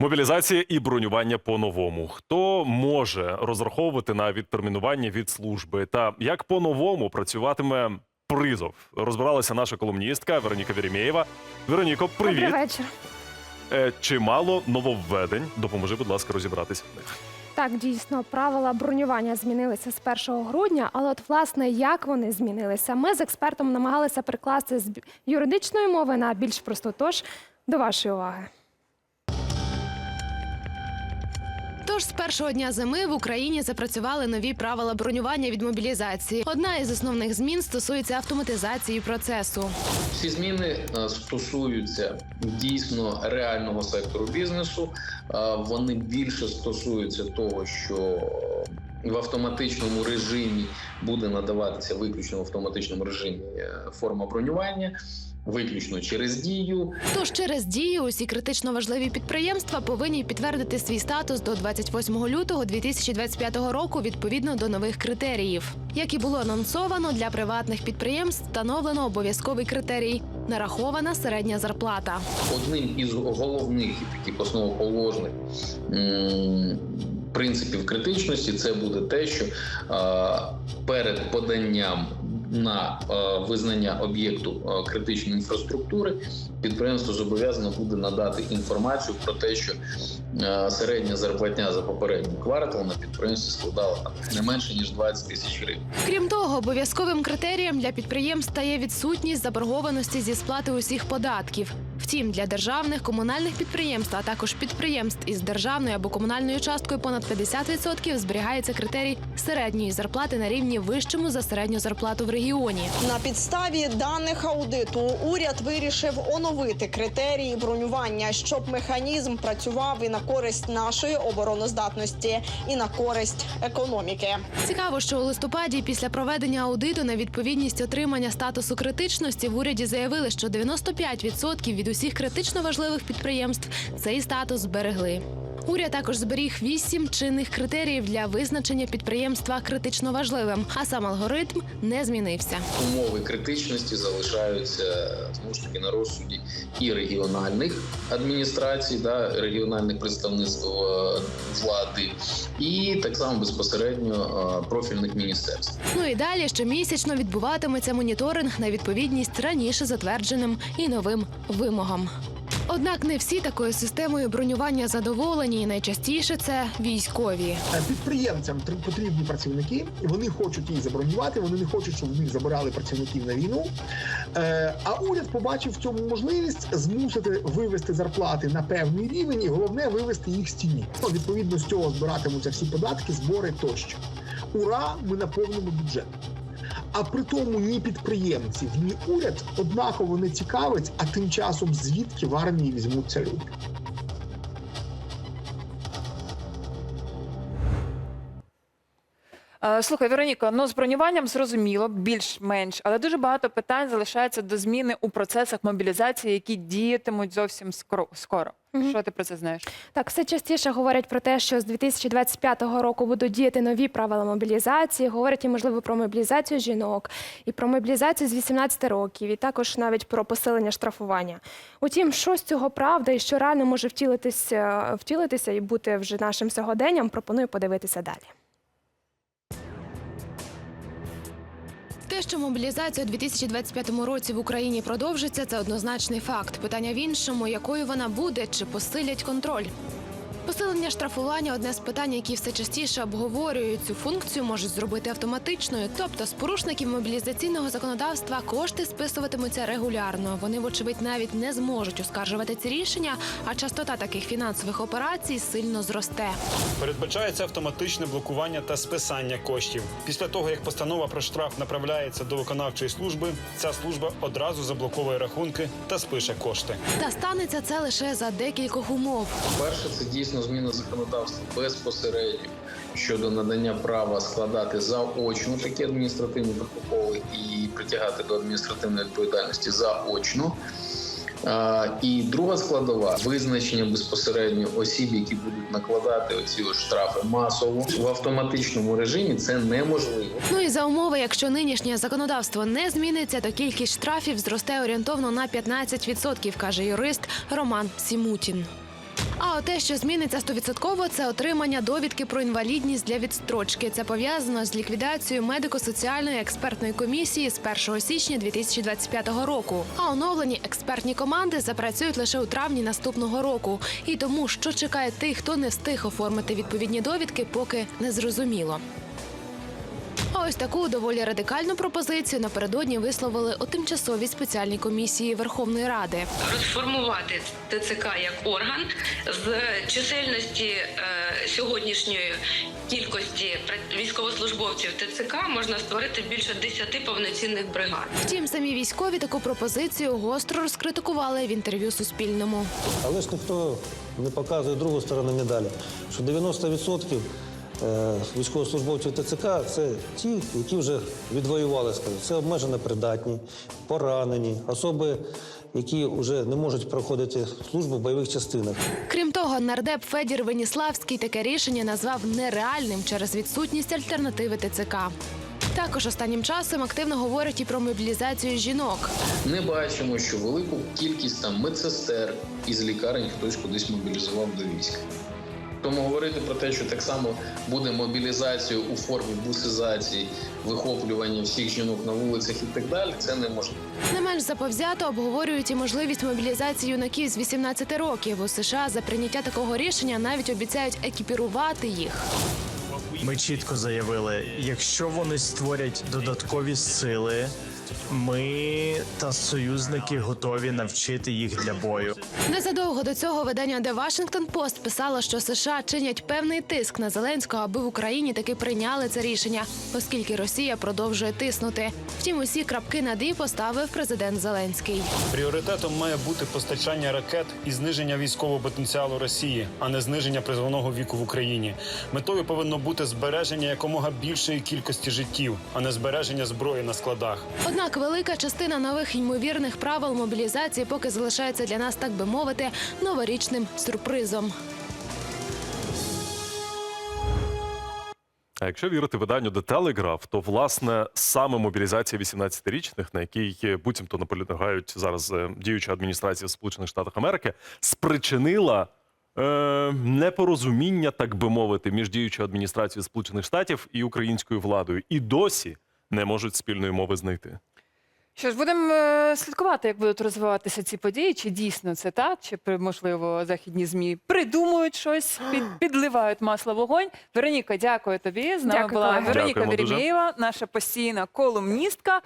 Мобілізація і бронювання по-новому. Хто може розраховувати на відтермінування від служби? Та як по-новому працюватиме призов? Розбиралася наша колумністка Вероніка Вєрімєєва. Вероніко, привіт. Добрий вечір. Е, Чимало нововведень. Допоможи, будь ласка, розібратися в них. Так, дійсно, правила бронювання змінилися з 1 грудня, але от власне як вони змінилися? Ми з експертом намагалися прикласти з юридичної мови на більш просту. Тож до вашої уваги. Тож з першого дня зими в Україні запрацювали нові правила бронювання від мобілізації. Одна із основних змін стосується автоматизації процесу. Ці зміни е, стосуються дійсно реального сектору бізнесу. Е, Вони більше стосуються того, що в автоматичному режимі буде надаватися виключно в автоматичному режимі е, форма бронювання, виключно через дію. Тож через дію усі критично важливі підприємства повинні підтвердити свій статус до 28 лютого 2025 року відповідно до нових критеріїв. Як і було анонсовано, для приватних підприємств встановлено обов'язковий критерій нарахована середня зарплата. Одним із головних і таких основоположних принципів критичності це буде те, що перед поданням на е, визнання об'єкту е, критичної інфраструктури підприємство зобов'язано буде надати інформацію про те, що е, середня зарплатня за попередній квартал на підприємстві складала не менше ніж 20 тисяч гривень. Крім того, обов'язковим критерієм для підприємств стає відсутність заборгованості зі сплати усіх податків. Втім, для державних комунальних підприємств, а також підприємств із державною або комунальною часткою понад 50% зберігається критерій середньої зарплати на рівні вищому за середню зарплату в регіоні. На підставі даних аудиту уряд вирішив оновити критерії бронювання, щоб механізм працював і на користь нашої обороноздатності, і на користь економіки. Цікаво, що у листопаді після проведення аудиту на відповідність отримання статусу критичності в уряді заявили, що 95% від усіх критично важливих підприємств цей статус зберегли. Уряд також зберіг вісім чинних критеріїв для визначення підприємства критично важливим, а сам алгоритм не змінився. умови критичності залишаються знову ж таки на розсуді і регіональних адміністрацій, да, регіональних представництв е, влади, і так само безпосередньо е, профільних міністерств. Ну і далі щомісячно відбуватиметься моніторинг на відповідність раніше затвердженим і новим вимогам. Однак не всі такою системою бронювання задоволені, і найчастіше це військові. Е, Підприємцям потрібні працівники, вони хочуть їх забронювати. Вони не хочуть, щоб в них забирали працівників на війну. Е, А уряд побачив в цьому можливість змусити вивести зарплати на певний рівень, і головне вивести їх з тіні. Ну, Відповідно з цього збиратимуться всі податки, збори тощо. Ура! Ми наповнимо бюджет. А при тому ні підприємців, ні уряд однаково не цікавить, а тим часом звідки в армії візьмуться люди. Слухай, Вероніко, ну з бронюванням зрозуміло, більш-менш, але дуже багато питань залишається до зміни у процесах мобілізації, які діятимуть зовсім скоро. скоро. Що ти про це знаєш? Так, все частіше говорять про те, що з 2025 року будуть діяти нові правила мобілізації. Говорять і можливо про мобілізацію жінок, і про мобілізацію з 18 років, і також навіть про посилення штрафування. Утім, що з цього правда і що реально може втілитися, втілитися і бути вже нашим сьогоденням, пропоную подивитися далі. Те, що мобілізація у 2025 році в Україні продовжиться, це однозначний факт. Питання в іншому, якою вона буде, чи посилять контроль. Посилення штрафування одне з питань, які все частіше обговорюють. Цю функцію можуть зробити автоматичною. Тобто з порушників мобілізаційного законодавства кошти списуватимуться регулярно. Вони, вочевидь, навіть не зможуть оскаржувати ці рішення, а частота таких фінансових операцій сильно зросте. Передбачається автоматичне блокування та списання коштів. Після того, як постанова про штраф направляється до виконавчої служби, ця служба одразу заблоковує рахунки та спише кошти. Та станеться це лише за декількох умов. Перше, це дійсно зміна законодавства безпосередньо щодо надання права складати заочно такі адміністративні протоколи і притягати до адміністративної відповідальності заочно. І друга складова визначення безпосередньо осіб, які будуть накладати оці штрафи масово в автоматичному режимі. Це неможливо. Ну і за умови, якщо нинішнє законодавство не зміниться, то кількість штрафів зросте орієнтовно на 15%, каже юрист Роман Сімутін. А те, що зміниться стовідсотково, це отримання довідки про інвалідність для відстрочки. Це пов'язано з ліквідацією медико-соціальної експертної комісії з 1 січня 2025 року. А оновлені експертні команди запрацюють лише у травні наступного року. І тому, що чекає тих, хто не встиг оформити відповідні довідки, поки не зрозуміло. Ось таку доволі радикальну пропозицію напередодні висловили у тимчасовій спеціальній комісії Верховної Ради. розформувати ТЦК як орган з чисельності е, сьогоднішньої кількості військовослужбовців ТЦК можна створити більше 10 повноцінних бригад. Втім, самі військові таку пропозицію гостро розкритикували в інтерв'ю Суспільному. Але ж ніхто не показує другу сторону медалі, що 90% е, військовослужбовців ТЦК це ті, які вже відвоювали, скажімо. Це обмежено придатні, поранені, особи, які вже не можуть проходити службу в бойових частинах. Крім того, нардеп Федір Веніславський таке рішення назвав нереальним через відсутність альтернативи ТЦК. Також останнім часом активно говорять і про мобілізацію жінок. Не бачимо, що велику кількість там медсестер із лікарень хтось кудись мобілізував до війська. Тому говорити про те, що так само буде мобілізація у формі бусизації, вихоплювання всіх жінок на вулицях і так далі, це неможливо. Не менш заповзято обговорюють і можливість мобілізації юнаків з 18 років. У США за прийняття такого рішення навіть обіцяють екіпірувати їх. Ми чітко заявили, якщо вони створять додаткові сили, ми та союзники готові навчити їх для бою. Незадовго до цього видання The Washington Post писало, що США чинять певний тиск на Зеленського, аби в Україні таки прийняли це рішення, оскільки Росія продовжує тиснути. Втім, усі крапки над «і» поставив президент Зеленський. Пріоритетом має бути постачання ракет і зниження військового потенціалу Росії, а не зниження призовного віку в Україні. Метою повинно бути збереження якомога більшої кількості життів, а не збереження зброї на складах. Однак велика частина нових ймовірних правил мобілізації поки залишається для нас, так би мовити, новорічним сюрпризом. А якщо вірити виданню The Telegraph, то власне саме мобілізація 18-річних, на якій буцімто наполягають зараз е, діюча адміністрація Сполучених Штатах Америки, спричинила е, непорозуміння, так би мовити, між діючою адміністрацією Сполучених Штатів і українською владою, і досі не можуть спільної мови знайти. Що ж, будемо е, слідкувати, як будуть розвиватися ці події, чи дійсно це так, чи при- можливо західні змі придумують щось, під, підливають масло вогонь. Вероніка, дякую тобі. З нами Дякую, була. Вероніка Дякуємо наша постійна колумністка.